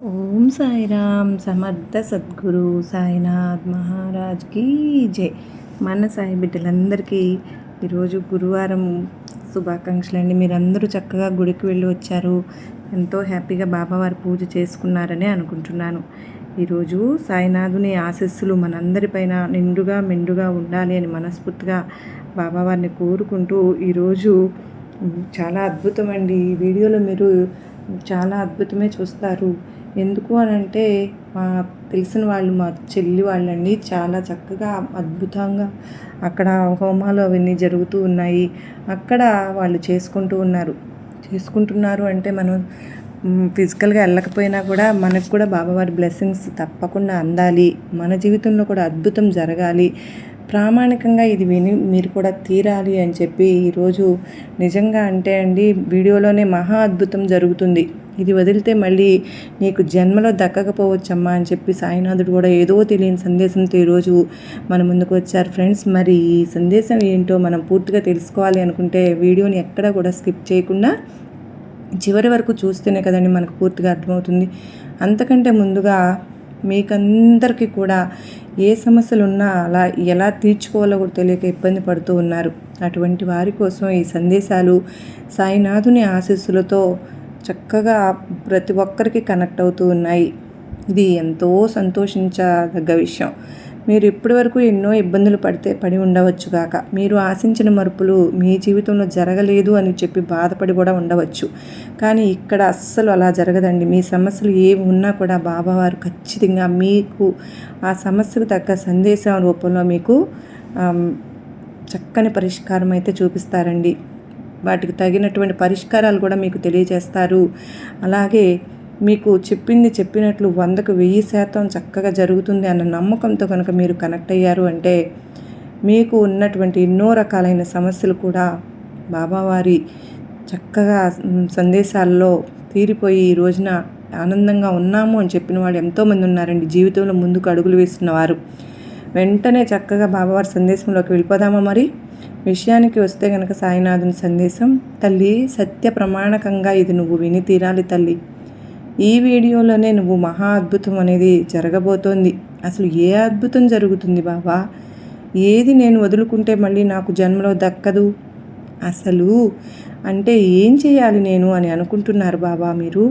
ఓం సాయిరామ్ సమర్థ సద్గురు సాయినాథ్ మహారాజ్కి జై. మన సాయి బిడ్డలందరికీ ఈరోజు గురువారం శుభాకాంక్షలు అండి మీరందరూ చక్కగా గుడికి వెళ్ళి వచ్చారు. ఎంతో హ్యాపీగా బాబావారి పూజ చేసుకున్నారని అనుకుంటున్నాను. ఈరోజు సాయినాథుని ఆశస్సులు మనందరిపైన నిండుగా మెండుగా ఉండాలి అని మనస్ఫూర్తిగా బాబావారిని కోరుకుంటూ ఈరోజు చాలా అద్భుతం అండి ఈ వీడియోలో మీరు చాలా అద్భుతమే చూస్తారు. ఎందుకు అని అంటే మా తెలిసిన వాళ్ళు మా చెల్లి వాళ్ళండి చాలా చక్కగా అద్భుతంగా అక్కడ హోమాలు అవన్నీ జరుగుతూ ఉన్నాయి. అక్కడ వాళ్ళు చేసుకుంటూ ఉన్నారు. చేసుకుంటున్నారు అంటే మనం ఫిజికల్గా వెళ్ళకపోయినా కూడా మనకు కూడా బాబావారి బ్లెస్సింగ్స్ తప్పకుండా అందాలి. మన జీవితంలో కూడా అద్భుతం జరగాలి. ప్రామాణికంగా ఇది విని మీరు కూడా తీరాలి అని చెప్పి ఈరోజు నిజంగా అంటే అండి వీడియోలోనే మహా అద్భుతం జరుగుతుంది. ఇది వదిలితే మళ్ళీ నీకు జన్మలో దక్కకపోవచ్చమ్మా అని చెప్పి సాయినాథుడు కూడా ఏదో తెలియని సందేశంతో ఈరోజు మన ముందుకు వచ్చారు. ఫ్రెండ్స్ మరి ఈ సందేశం ఏంటో మనం పూర్తిగా తెలుసుకోవాలి అనుకుంటే వీడియోని ఎక్కడా కూడా స్కిప్ చేయకుండా చివరి వరకు చూస్తేనే కదండి మనకు పూర్తిగా అర్థమవుతుంది. అంతకంటే ముందుగా మీకందరికీ కూడా ఏ సమస్యలు ఉన్నా అలా ఎలా తీర్చుకోవాలో కూడా తెలియక ఇబ్బంది పడుతూ ఉన్నారు. అటువంటి వారి కోసం ఈ సందేశాలు సాయినాథుని ఆశీస్సులతో చక్కగా ప్రతి ఒక్కరికి కనెక్ట్ అవుతూ ఉన్నాయి. ఇది ఎంతో సంతోషించదగ్గ విషయం. మీరు ఇప్పటి వరకు ఎన్నో ఇబ్బందులు పడితే పడి ఉండవచ్చు కాక మీరు ఆశించిన మరుపులు మీ జీవితంలో జరగలేదు అని చెప్పి బాధపడి కూడా ఉండవచ్చు. కానీ ఇక్కడ అస్సలు అలా జరగదండి. మీ సమస్యలు ఏవి ఉన్నా కూడా బాబావారు ఖచ్చితంగా మీకు ఆ సమస్యకు తగ్గ సందేశం రూపంలో మీకు చక్కని పరిష్కారం అయితే చూపిస్తారండి. వాటికి తగినటువంటి పరిష్కారాలు కూడా మీకు తెలియజేస్తారు. అలాగే మీకు చెప్పింది చెప్పినట్లు వందకు వెయ్యి శాతం చక్కగా జరుగుతుంది అన్న నమ్మకంతో కనుక మీరు కనెక్ట్ అయ్యారు అంటే మీకు ఉన్నటువంటి ఎన్నో రకాలైన సమస్యలు కూడా బాబావారి చక్కగా సందేశాల్లో తీరిపోయి ఈ రోజున ఆనందంగా ఉన్నాము అని చెప్పిన వాళ్ళు ఎంతోమంది ఉన్నారండి. జీవితంలో ముందుకు అడుగులు వేస్తున్నవారు వెంటనే చక్కగా బాబావారి సందేశంలోకి వెళ్ళిపోదామా మరి? విషయానికి వస్తే గనక సాయినాథుని సందేశం తల్లి సత్య ప్రమాణకంగా ఇది నువ్వు విని తీరాలి తల్లి. ఈ వీడియోలోనే నువ్వు మహా అద్భుతం అనేది జరగబోతోంది. అసలు ఏ అద్భుతం జరుగుతుంది బాబా ఏది నేను వదులుకుంటే మళ్ళీ నాకు జన్మలో దక్కదు? అసలు అంటే ఏం చేయాలి నేను అని అనుకుంటున్నారు బాబా మీరు?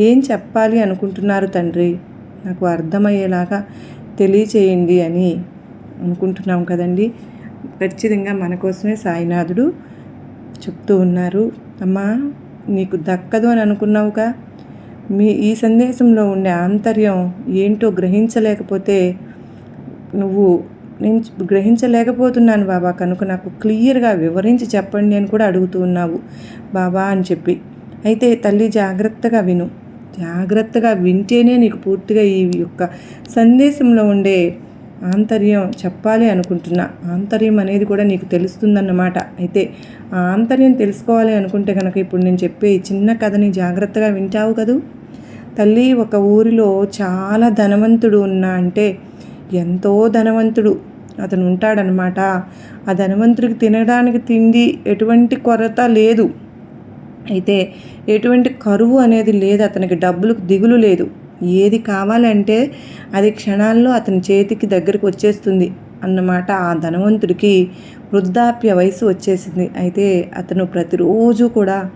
ఏం చెప్పాలి అనుకుంటున్నారు తండ్రి? నాకు అర్థమయ్యేలాగా తెలియచేయండి అని అనుకుంటున్నాం కదండి. ఖచ్చితంగా మన కోసమే సాయినాథుడు చెప్తూ ఉన్నారు. అమ్మా నీకు దక్కదు అని అనుకున్నావుగా? మీ ఈ సందేశంలో ఉండే ఆంతర్యం ఏంటో గ్రహించలేకపోతే నువ్వు నేను గ్రహించలేకపోతున్నాను బాబా కనుక నాకు క్లియర్గా వివరించి చెప్పండి అని కూడా అడుగుతూ ఉన్నావు బాబా అని చెప్పి. అయితే తల్లి జాగ్రత్తగా విను. జాగ్రత్తగా వింటేనే నీకు పూర్తిగా ఈ యొక్క సందేశంలో ఉండే ఆంతర్యం చెప్పాలి అనుకుంటున్నా. ఆంతర్యం అనేది కూడా నీకు తెలుస్తుందన్నమాట. అయితే ఆ ఆంతర్యం తెలుసుకోవాలి అనుకుంటే కనుక ఇప్పుడు నేను చెప్పే చిన్న కథని జాగ్రత్తగా వింటావు కదూ? తల్లి ఒక ఊరిలో చాలా ధనవంతుడు ఉన్నా అంటే ఎంతో ధనవంతుడు. అతను ఉంటాడనమాట ఆ ధనవంతుడికి తినడానికి తిండి ఎటువంటి కొరత లేదు. అయితే ఎటువంటి కరువు అనేది లేదు. అతనికి డబ్బులకు దిగులు లేదు. ఏది కావాలంటే అది క్షణాల్లో అతని చేతికి దగ్గరకు వచ్చేస్తుంది అన్నమాట. ఆ ధనవంతుడికి వృద్ధాప్య వయసు వచ్చేసింది. అయితే అతను ప్రతిరోజు కూడా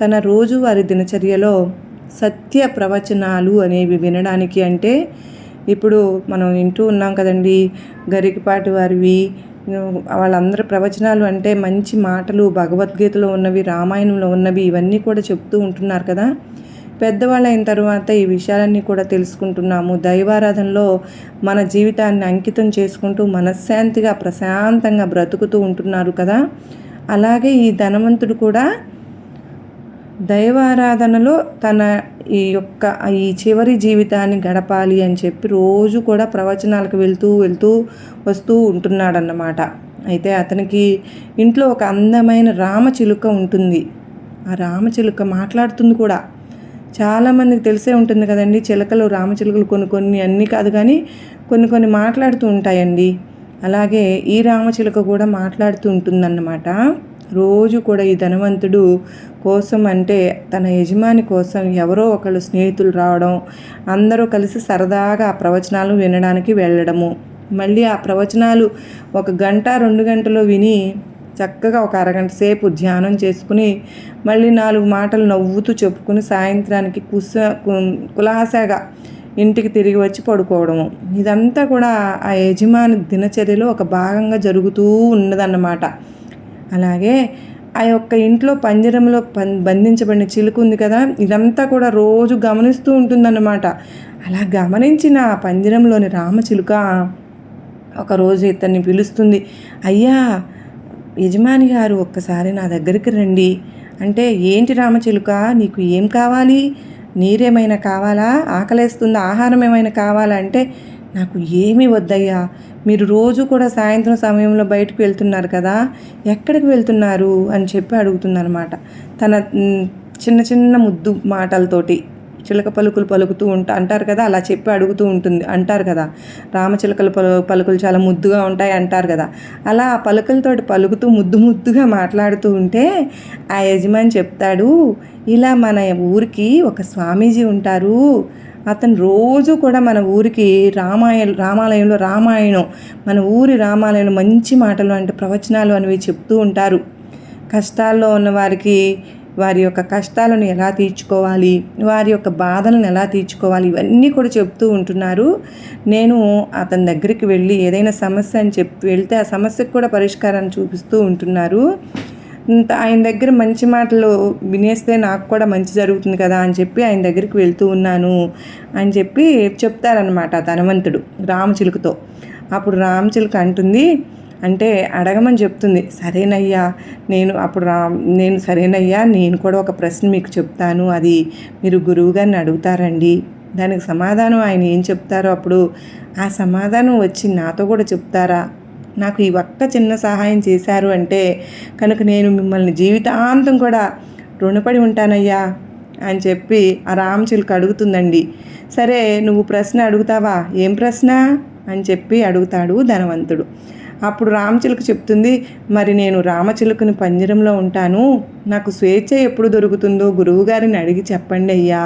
తన రోజువారి దినచర్యలో సత్య ప్రవచనాలు అనేవి వినడానికి అంటే ఇప్పుడు మనం వింటూ ఉన్నాం కదండి గరికపాటి వారివి వాళ్ళందరి ప్రవచనాలు అంటే మంచి మాటలు భగవద్గీతలో ఉన్నవి రామాయణంలో ఉన్నవి ఇవన్నీ కూడా చెప్తూ ఉంటున్నారు కదా. పెద్దవాళ్ళైన తర్వాత ఈ విషయాలన్నీ కూడా తెలుసుకుంటున్నాము. దైవారాధనలో మన జీవితాన్ని అంకితం చేసుకుంటూ మనశ్శాంతిగా ప్రశాంతంగా బ్రతుకుతూ ఉంటున్నారు కదా. అలాగే ఈ ధనవంతుడు కూడా దైవారాధనలో తన ఈ యొక్క ఈ చివరి జీవితాన్ని గడపాలి అని చెప్పి రోజు కూడా ప్రవచనాలకు వెళ్తూ వెళ్తూ వస్తూ ఉంటున్నాడన్నమాట. అయితే అతనికి ఇంట్లో ఒక అందమైన రామచిలుక ఉంటుంది. ఆ రామచిలుక మాట్లాడుతుంది కూడా. చాలామందికి తెలిసే ఉంటుంది కదండి చిలకలు రామచిలుకలు కొన్ని కొన్ని అన్నీ కాదు కానీ కొన్ని కొన్ని మాట్లాడుతూ ఉంటాయండి. అలాగే ఈ రామచిలుక కూడా మాట్లాడుతూ ఉంటుందన్నమాట. రోజు కూడా ఈ ధనవంతుడు కోసం అంటే తన యజమాని కోసం ఎవరో ఒకళ్ళు స్నేహితులు రావడం అందరూ కలిసి సరదాగా ఆ ప్రవచనాలు వినడానికి వెళ్ళడము. మళ్ళీ ఆ ప్రవచనాలు ఒక గంట రెండు గంటలో విని చక్కగా ఒక అరగంట సేపు ధ్యానం చేసుకుని మళ్ళీ నాలుగు మాటలు నవ్వుతూ చెప్పుకుని సాయంత్రానికి కుస కులాసగా ఇంటికి తిరిగి వచ్చి పడుకోవడము. ఇదంతా కూడా ఆ యజమాని దినచర్యలో ఒక భాగంగా జరుగుతూ ఉన్నదన్నమాట. అలాగే ఆ యొక్క ఇంట్లో పంజరంలో పం బంధించబడిన చిలుక ఉంది కదా ఇదంతా కూడా రోజు గమనిస్తూ ఉంటుందన్నమాట. అలా గమనించిన ఆ పంజరంలోని రామచిలుక ఒకరోజు ఇతన్ని పిలుస్తుంది అయ్యా యజమాని గారు ఒక్కసారి నా దగ్గరికి రండి. అంటే ఏంటి రామచిలుక? నీకు ఏం కావాలి? నీరేమైనా కావాలా? ఆకలేస్తుందా? ఆహారం ఏమైనా కావాలా? అంటే నాకు ఏమీ వద్దయ్యా. మీరు రోజు కూడా సాయంత్రం సమయంలో బయటకు వెళ్తున్నారు కదా? ఎక్కడికి వెళ్తున్నారు? అని చెప్పి అడుగుతుందనమాట తన చిన్న చిన్న ముద్దు మాటలతోటి. చిలక పలుకులు పలుకుతూ ఉంటా అంటారు కదా అలా చెప్పి అడుగుతూ ఉంటుంది అంటారు కదా. రామచిలకలు పలు పలుకులు చాలా ముద్దుగా ఉంటాయి అంటారు కదా. అలా ఆ పలుకలతోటి పలుకుతూ ముద్దు ముద్దుగా మాట్లాడుతూ ఉంటే ఆ యజమాని చెప్తాడు ఇలా మన ఊరికి ఒక స్వామీజీ ఉంటారు. అతను రోజు కూడా మన ఊరికి రామాయణ రామాలయంలో రామాయణం మన ఊరి రామాలయంలో మంచి మాటలు అంటే ప్రవచనాలు అనేవి చెప్తూ ఉంటారు. కష్టాల్లో ఉన్న వారికి వారి యొక్క కష్టాలను ఎలా తీర్చుకోవాలి వారి యొక్క బాధలను ఎలా తీర్చుకోవాలి ఇవన్నీ కూడా చెప్తూ ఉంటున్నారు. నేను అతని దగ్గరికి వెళ్ళి ఏదైనా సమస్య అని చెప్పి వెళ్తే ఆ సమస్యకు కూడా పరిష్కారాన్ని చూపిస్తూ ఉంటున్నారు. ఆయన దగ్గర మంచి మాటలు వినేస్తే నాకు కూడా మంచి జరుగుతుంది కదా అని చెప్పి ఆయన దగ్గరికి వెళ్తూ ఉన్నాను అని చెప్పి చెప్తారనమాట ధనవంతుడు రామచిలుకతో. అప్పుడు రామచిలుక అంటుంది అంటే అడగమని చెప్తుంది. సరేనయ్యా నేను అప్పుడు రా నేను సరేనయ్యా నేను కూడా ఒక ప్రశ్న మీకు చెప్తాను. అది మీరు గురువుగారిని అడుగుతారండి. దానికి సమాధానం ఆయన ఏం చెప్తారో అప్పుడు ఆ సమాధానం వచ్చి నాతో కూడా చెప్తారా? నాకు ఈ ఒక్క చిన్న సహాయం చేశారు అంటే కనుక నేను మిమ్మల్ని జీవితాంతం కూడా రుణపడి ఉంటానయ్యా అని చెప్పి ఆ రామచిలుక అడుగుతుందండి. సరే నువ్వు ప్రశ్న అడుగుతావా? ఏం ప్రశ్న? అని చెప్పి అడుగుతాడు ధనవంతుడు. అప్పుడు రామచిలుక చెప్తుంది మరి నేను రామచిలుకని పంజరంలో ఉంటాను. నాకు స్వేచ్ఛ ఎప్పుడు దొరుకుతుందో గురువుగారిని అడిగి చెప్పండి అయ్యా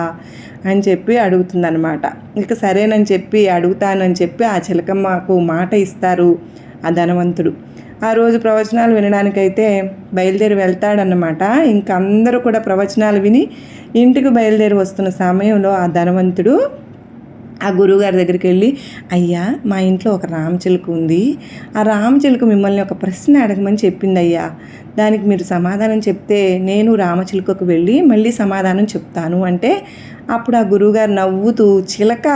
అని చెప్పి అడుగుతుందనమాట ఇక సరేనని చెప్పి అడుగుతానని చెప్పి ఆ చిలకమ్మకు మాట ఇస్తారు ఆ ధనవంతుడు. ఆ రోజు ప్రవచనాలు వినడానికైతే బయలుదేరి వెళ్తాడన్నమాట. ఇంక అందరూ కూడా ప్రవచనాలు విని ఇంటికి బయలుదేరి వస్తున్న సమయంలో ఆ ధనవంతుడు ఆ గురువుగారి దగ్గరికి వెళ్ళి అయ్యా మా ఇంట్లో ఒక రామచిలుక ఉంది. ఆ రామచిలుక మిమ్మల్ని ఒక ప్రశ్న అడగమని చెప్పింది అయ్యా దానికి మీరు సమాధానం చెప్తే నేను రామచిలుకకు వెళ్ళి మళ్ళీ సమాధానం చెప్తాను. అంటే అప్పుడు ఆ గురువుగారు నవ్వుతూ చిలక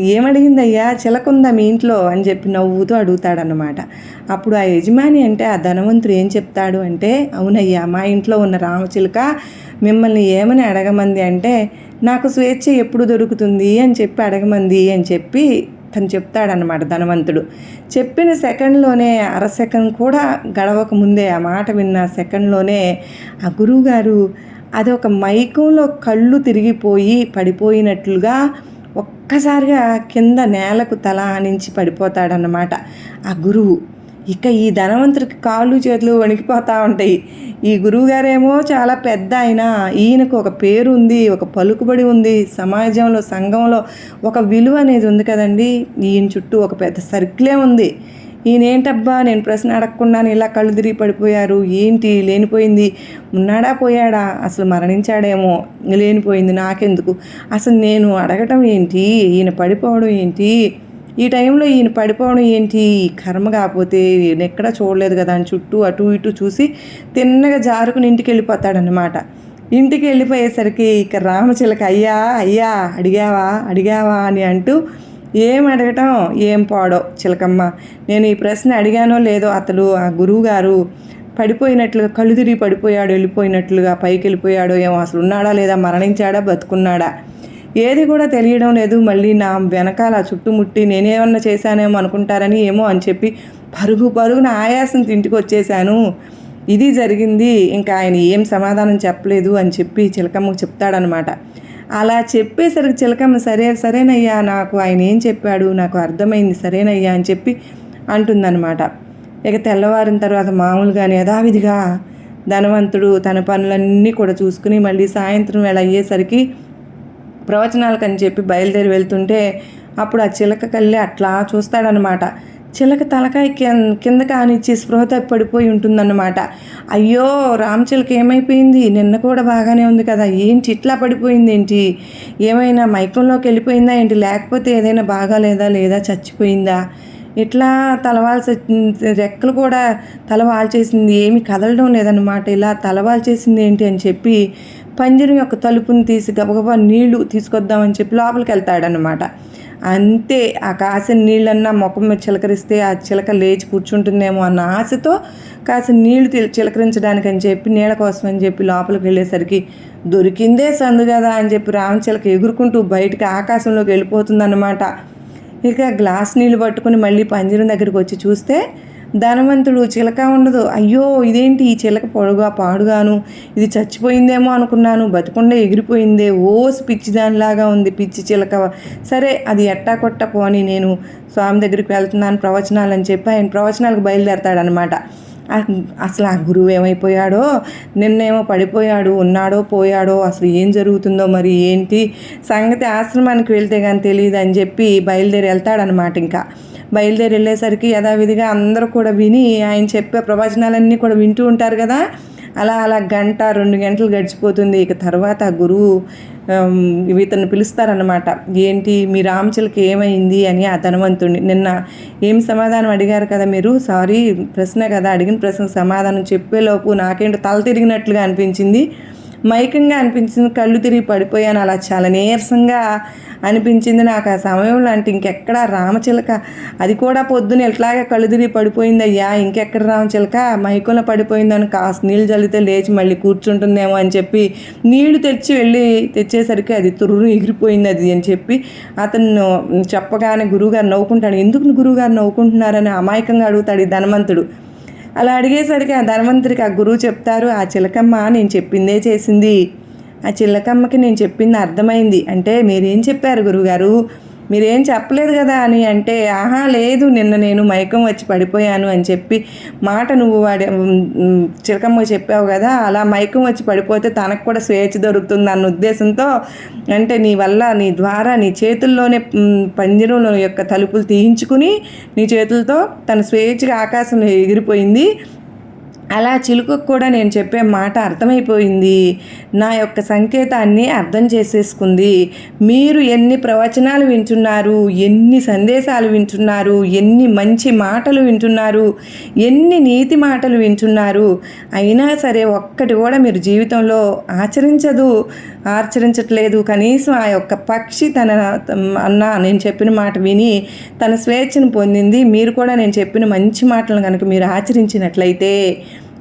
ఏమడిగిందయ్యా? చిలకుందా మీ ఇంట్లో? అని చెప్పి నవ్వుతూ అడుగుతాడనమాట అప్పుడు ఆ యజమాని అంటే ఆ ధనవంతుడు ఏం చెప్తాడు అంటే అవునయ్యా మా ఇంట్లో ఉన్న రామచిలుక మిమ్మల్ని ఏమని అడగమంది అంటే నాకు స్వేచ్ఛ ఎప్పుడు దొరుకుతుంది అని చెప్పి అడగమంది అని చెప్పి తను చెప్తాడనమాట ధనవంతుడు. చెప్పిన సెకండ్లోనే అర సెకండ్ కూడా గడవక ముందే ఆ మాట విన్న సెకండ్లోనే ఆ గురువుగారు అది ఒక మైకంలో కళ్ళు తిరిగిపోయి పడిపోయినట్లుగా ఒక్కసారిగా కింద నేలకు తల ఆనించి పడిపోతాడనమాట ఆ గురువు. ఇక ఈ ధనవంతుడికి కాళ్ళు చేతులు వణికిపోతూ ఉంటాయి. ఈ గురువుగారేమో చాలా పెద్ద ఆయన. ఈయనకు ఒక పేరు ఉంది ఒక పలుకుబడి ఉంది. సమాజంలో సంఘంలో ఒక విలువ అనేది ఉంది కదండి. ఈయన చుట్టూ ఒక పెద్ద సర్కిలే ఉంది. ఈయన ఏంటబ్బా నేను ప్రశ్న అడగకుండా ఇలా కళ్ళు తిరిగి పడిపోయారు. ఏంటి? లేనిపోయింది. ఉన్నాడా? పోయాడా? అసలు మరణించాడేమో? లేనిపోయింది నాకెందుకు? అసలు నేను అడగటం ఏంటి? ఈయన పడిపోవడం ఏంటి? ఈ టైంలో ఈయన పడిపోవడం ఏంటి? కర్మ కాకపోతే ఈయన ఎక్కడా చూడలేదు కదా అని చుట్టూ అటు ఇటు చూసి తిన్నగా జారుకుని ఇంటికి వెళ్ళిపోతాడనమాట ఇంటికి వెళ్ళిపోయేసరికి ఇక రామచిలక అయ్యా అయ్యా అడిగావా అడిగావా? అని అంటూ ఏం అడగటం? ఏం పాడో చిలకమ్మ? నేను ఈ ప్రశ్న అడిగానో లేదో అతడు ఆ గురువు గారు పడిపోయినట్లుగా కళ్ళు తిరిగి పడిపోయాడు వెళ్ళిపోయినట్లుగా పైకి వెళ్ళిపోయాడో ఏమో అసలు ఉన్నాడా లేదా? మరణించాడా? బతుకున్నాడా? ఏది కూడా తెలియడం లేదు. మళ్ళీ నా వెనకాల చుట్టుముట్టి నేనేమన్నా చేశానేమో అనుకుంటారని ఏమో అని చెప్పి పరుగు పరుగున ఆయాసం ఇంటికి వచ్చేసాను ఇది జరిగింది. ఇంకా ఆయన ఏం సమాధానం చెప్పలేదు అని చెప్పి చిలకమ్మకు చెప్తాడనమాట. అలా చెప్పేసరికి చిలకమ్మ సరే సరేనయ్యా నాకు ఆయన ఏం చెప్పాడు? నాకు అర్థమైంది సరేనయ్యా అని చెప్పి అంటుందన్నమాట ఇక తెల్లవారిన తర్వాత మామూలుగానే యథావిధిగా ధనవంతుడు తన పనులన్నీ కూడా చూసుకుని మళ్ళీ సాయంత్రం వేళ అయ్యేసరికి ప్రవచనాలకని అని చెప్పి బయలుదేరి వెళ్తుంటే అప్పుడు ఆ చిలక కళ్ళి అట్లా చూస్తాడనమాట చిలక తలకాయ కింద కింద కానిచ్చి స్పృహ పడిపోయి ఉంటుందన్నమాట. అయ్యో రామ్ చిలక ఏమైపోయింది? నిన్న కూడా బాగానే ఉంది కదా. ఏంటి ఇట్లా పడిపోయింది ఏంటి? ఏమైనా మైకంలోకి వెళ్ళిపోయిందా ఏంటి? లేకపోతే ఏదైనా బాగాలేదా? లేదా చచ్చిపోయిందా? ఇట్లా తలవాల్సి రెక్కలు కూడా తలవాల్చేసింది ఏమి కదలడం లేదన్నమాట. ఇలా తలవాల్చేసింది ఏంటి అని చెప్పి పంజరం యొక్క తలుపుని తీసి గబగబా నీళ్ళు తీసుకొద్దామని చెప్పి లోపలికి వెళ్తాడనమాట అంతే ఆ కాసిన నీళ్ళన్నా ముఖం మీద చిలకరిస్తే ఆ చిలక లేచి కూర్చుంటుందేమో అన్న ఆశతో కాసిన నీళ్ళు చిలకరించడానికి అని చెప్పి నీళ్ళ కోసం అని చెప్పి లోపలికి వెళ్ళేసరికి దొరికిందే సందు కదా అని చెప్పి రామచిలక ఎగురుకుంటూ బయటికి ఆకాశంలోకి వెళ్ళిపోతుందన్నమాట. ఇక గ్లాస్ నీళ్ళు పట్టుకుని మళ్ళీ పంజరం దగ్గరికి వచ్చి చూస్తే ధనవంతుడు చిలక ఉండదు. అయ్యో ఇదేంటి? ఈ చిలక పొడుగా పాడుగాను. ఇది చచ్చిపోయిందేమో అనుకున్నాను. బతుకుండా ఎగిరిపోయిందే. ఓస్ పిచ్చి దానిలాగా ఉంది పిచ్చి చిలక. సరే అది ఎట్టా కొట్ట పోని నేను స్వామి దగ్గరికి వెళ్తున్నాను ప్రవచనాలు అని చెప్పి ఆయన ప్రవచనాలకు బయలుదేరతాడనమాట అసలు ఆ గురువు ఏమైపోయాడో? నిన్నేమో పడిపోయాడు ఉన్నాడో పోయాడో? అసలు ఏం జరుగుతుందో మరి ఏంటి? సంగతి ఆశ్రమానికి వెళ్తే కానీ తెలియదు అని చెప్పి బయలుదేరి వెళ్తాడనమాట ఇంకా. బయలుదేరి వెళ్ళేసరికి యథావిధిగా అందరూ కూడా విని ఆయన చెప్పే ప్రవచనాలన్నీ కూడా వింటూ ఉంటారు కదా. అలా అలా గంట రెండు గంటలు గడిచిపోతుంది. ఇక తర్వాత గురువు ఇతను పిలుస్తారనమాట ఏంటి మీ రామచిలకి ఏమైంది? అని ఆ ధనవంతుడిని నిన్న ఏం సమాధానం అడిగారు కదా మీరు? సారీ ప్రశ్న కదా. అడిగిన ప్రశ్నకు సమాధానం చెప్పేలోపు నాకేంటో తల తిరిగినట్లుగా అనిపించింది. మైకంగా అనిపించింది కళ్ళు తిరిగి పడిపోయాను. అలా చాలా నీరసంగా అనిపించింది నాకు ఆ సమయంలో. అంటే ఇంకెక్కడ రామచిలక అది కూడా పొద్దున ఎట్లాగే కళ్ళు తిరిగి పడిపోయింది. అయ్యా ఇంకెక్కడ రామచిలక మైకంలో పడిపోయిందని కాస్త నీళ్ళు చల్లితే లేచి మళ్ళీ కూర్చుంటుందేమో అని చెప్పి నీళ్ళు తెచ్చి వెళ్ళి తెచ్చేసరికి అది తుర్రు ఎగిరిపోయింది అది అని చెప్పి అతను చెప్పగానే గురువుగారు నవ్వుకుంటాడు. ఎందుకు గురువుగారు నవ్వుకుంటున్నారని అమాయకంగా అడుగుతాడు ఈ ధనవంతుడు. అలా అడిగేసరికి ఆ ధనవంతుడికి ఆ గురువు చెప్తారు ఆ చిలకమ్మ నేను చెప్పిందే చేసింది. ఆ చిలకమ్మకి నేను చెప్పింది అర్థమైంది. అంటే మీరేం చెప్పారు గురువుగారు? మీరేం చెప్పలేదు కదా అని అంటే ఆహా లేదు నిన్న నేను మైకం వచ్చి పడిపోయాను అని చెప్పి మాట నువ్వు వాడి చిలకమ్మ చెప్పావు కదా అలా మైకం వచ్చి పడిపోతే తనకు కూడా స్వేచ్ఛ దొరుకుతుంది అన్న ఉద్దేశంతో అంటే నీ వల్ల నీ ద్వారా నీ చేతుల్లోనే పంజరంలో యొక్క తలుపులు తీయించుకుని నీ చేతులతో తన స్వేచ్ఛగా ఆకాశంలో ఎగిరిపోయింది. అలా చిలుకకు కూడా నేను చెప్పే మాట అర్థమైపోయింది. నా యొక్క సంకేతాన్ని అర్థం చేసేసుకుంది. మీరు ఎన్ని ప్రవచనాలు వింటున్నారు ఎన్ని సందేశాలు వింటున్నారు ఎన్ని మంచి మాటలు వింటున్నారు ఎన్ని నీతి మాటలు వింటున్నారు అయినా సరే ఒక్కటి కూడా మీరు జీవితంలో ఆచరించదు ఆచరించట్లేదు. కనీసం ఆ యొక్క పక్షి తన అన్న నేను చెప్పిన మాట విని తన స్వేచ్ఛను పొందింది. మీరు కూడా నేను చెప్పిన మంచి మాటలను కనుక మీరు ఆచరించినట్లయితే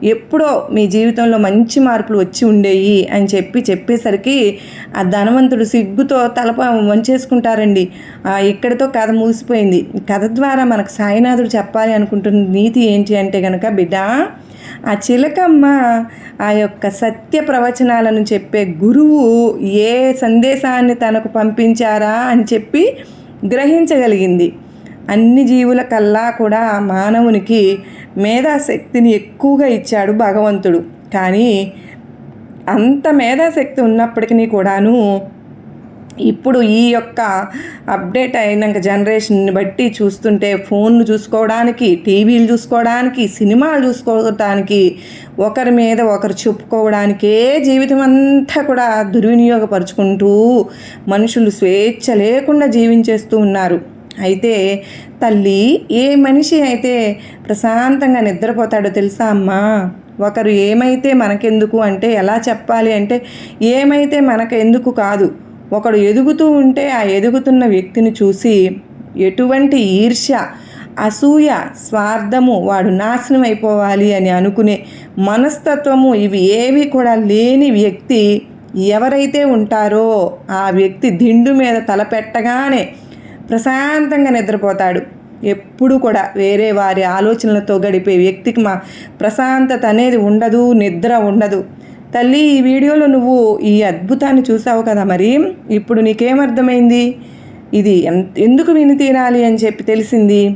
ఎప్పుడో మీ జీవితంలో మంచి మార్పులు వచ్చి ఉండేవి అని చెప్పి చెప్పేసరికి ఆ ధనవంతుడు సిగ్గుతో తలప వంచేసుకుంటారండి. ఇక్కడితో కథ మూసిపోయింది కథ ద్వారా మనకు సాయినాథుడు చెప్పాలి అనుకుంటున్న నీతి ఏంటి అంటే కనుక బిడ్డ ఆ చిలకమ్మ ఆ యొక్క సత్య ప్రవచనాలను చెప్పే గురువు ఏ సందేశాన్ని తనకు పంపించారా అని చెప్పి గ్రహించగలిగింది. అన్ని జీవుల కల్లా కూడా మానవునికి మేధాశక్తిని ఎక్కువగా ఇచ్చాడు భగవంతుడు. కానీ అంత మేధాశక్తి ఉన్నప్పటికీ కూడాను ఇప్పుడు ఈ యొక్క అప్డేట్ అయినాక జనరేషన్ని బట్టి చూస్తుంటే ఫోన్లు చూసుకోవడానికి టీవీలు చూసుకోవడానికి సినిమాలు చూసుకోవడానికి ఒకరి మీద ఒకరు చెప్పుకోవడానికే జీవితం అంతా కూడా దుర్వినియోగపరుచుకుంటూ మనుషులు స్వేచ్ఛ లేకుండా జీవించేస్తూ ఉన్నారు. అయితే తల్లి ఏ మనిషి అయితే ప్రశాంతంగా నిద్రపోతాడో తెలుసా అమ్మా? ఒకరు ఏమైతే మనకెందుకు అంటే ఎలా చెప్పాలి అంటే ఏమైతే మనకెందుకు కాదు. ఒకడు ఎదుగుతూ ఉంటే ఆ ఎదుగుతున్న వ్యక్తిని చూసి ఎటువంటి ఈర్ష్య అసూయ స్వార్థము వాడు నాశనం అయిపోవాలి అని అనుకునే మనస్తత్వము ఇవి ఏవి కూడా లేని వ్యక్తి ఎవరైతే ఉంటారో ఆ వ్యక్తి దిండు మీద తలపెట్టగానే ప్రశాంతంగా నిద్రపోతాడు. ఎప్పుడు కూడా వేరే వారి ఆలోచనలతో గడిపే వ్యక్తికి మా ప్రశాంతత అనేది ఉండదు నిద్ర ఉండదు. తల్లి ఈ వీడియోలో నువ్వు ఈ అద్భుతాన్ని చూసావు కదా మరి? ఇప్పుడు నీకేమర్థమైంది? ఇది ఎందుకు విని తీరాలి అని చెప్పి తెలిసింది?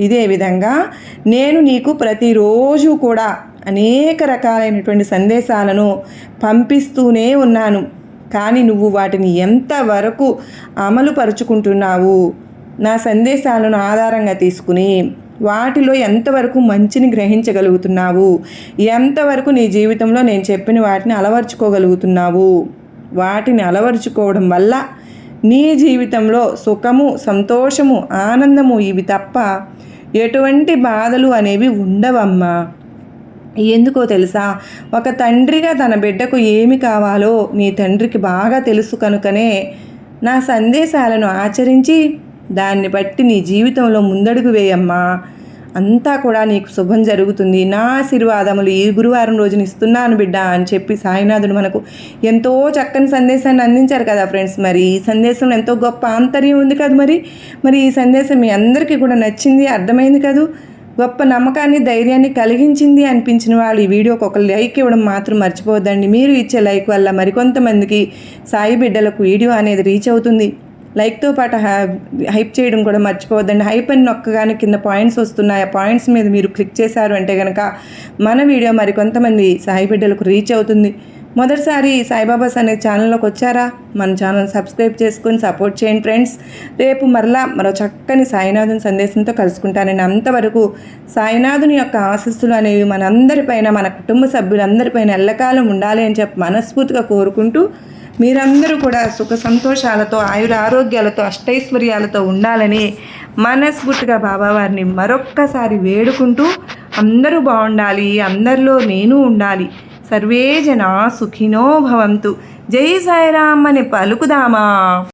ఇదే విధంగా నేను నీకు ప్రతిరోజు కూడా అనేక రకాలైనటువంటి సందేశాలను పంపిస్తూనే ఉన్నాను. కానీ నువ్వు వాటిని ఎంతవరకు అమలు పరుచుకుంటున్నావు నా సందేశాలను ఆధారంగా తీసుకుని వాటిలో ఎంతవరకు మంచిని గ్రహించగలుగుతున్నావు? ఎంతవరకు నీ జీవితంలో నేను చెప్పిన వాటిని అలవర్చుకోగలుగుతున్నావు? వాటిని అలవర్చుకోవడం వల్ల నీ జీవితంలో సుఖము సంతోషము ఆనందము ఇవి తప్ప ఎటువంటి బాధలు అనేవి ఉండవమ్మా. ఎందుకో తెలుసా? ఒక తండ్రిగా తన బిడ్డకు ఏమి కావాలో మీ తండ్రికి బాగా తెలుసు కనుకనే నా సందేశాలను ఆచరించి దాన్ని బట్టి నీ జీవితంలో ముందడుగు వేయమ్మా. అంతా కూడా నీకు శుభం జరుగుతుంది. నా ఆశీర్వాదములు ఈ గురువారం రోజున ఇస్తున్నాను బిడ్డ అని చెప్పి సాయినాథుడు మనకు ఎంతో చక్కని సందేశాన్ని అందించారు కదా ఫ్రెండ్స్. మరి ఈ సందేశంలో ఎంతో గొప్ప ఆంతర్యం ఉంది కదా మరి? మరి ఈ సందేశం మీ అందరికీ కూడా నచ్చింది అర్థమైంది కదూ? గొప్ప నమ్మకాన్ని ధైర్యాన్ని కలిగించింది అనిపించిన వాళ్ళు ఈ వీడియోకి ఒక లైక్ ఇవ్వడం మాత్రం మర్చిపోవద్దండి. మీరు ఇచ్చే లైక్ వల్ల మరికొంతమందికి సాయి బిడ్డలకు వీడియో అనేది రీచ్ అవుతుంది. లైక్తో పాటు హైప్ చేయడం కూడా మర్చిపోవద్దండి. హైప్ అని నొక్కగానే కింద పాయింట్స్ వస్తున్నాయి. ఆ పాయింట్స్ మీద మీరు క్లిక్ చేశారు అంటే కనుక మన వీడియో మరికొంతమంది సాయి బిడ్డలకు రీచ్ అవుతుంది. మొదటిసారి సాయిబాబాస్ అనే ఛానల్లోకి వచ్చారా? మన ఛానల్ సబ్స్క్రైబ్ చేసుకొని సపోర్ట్ చేయండి ఫ్రెండ్స్. రేపు మరలా మరో చక్కని సాయినాథుని సందేశంతో కలుసుకుంటానండి. అంతవరకు సాయినాథుని యొక్క ఆశస్సులు అనేవి మనందరిపైన మన కుటుంబ సభ్యులందరిపైన ఎల్లకాలం ఉండాలి అని చెప్పి మనస్ఫూర్తిగా కోరుకుంటూ మీరందరూ కూడా సుఖ సంతోషాలతో ఆయుర ఆరోగ్యాలతో అష్టైశ్వర్యాలతో ఉండాలని మనస్ఫూర్తిగా బాబావారిని మరొక్కసారి వేడుకుంటూ అందరూ బాగుండాలి అందరిలో నేను ఉండాలి సర్వే జనా సుఖినో భవంతు. జై సాయిరామ్ అని పలుకుదామా?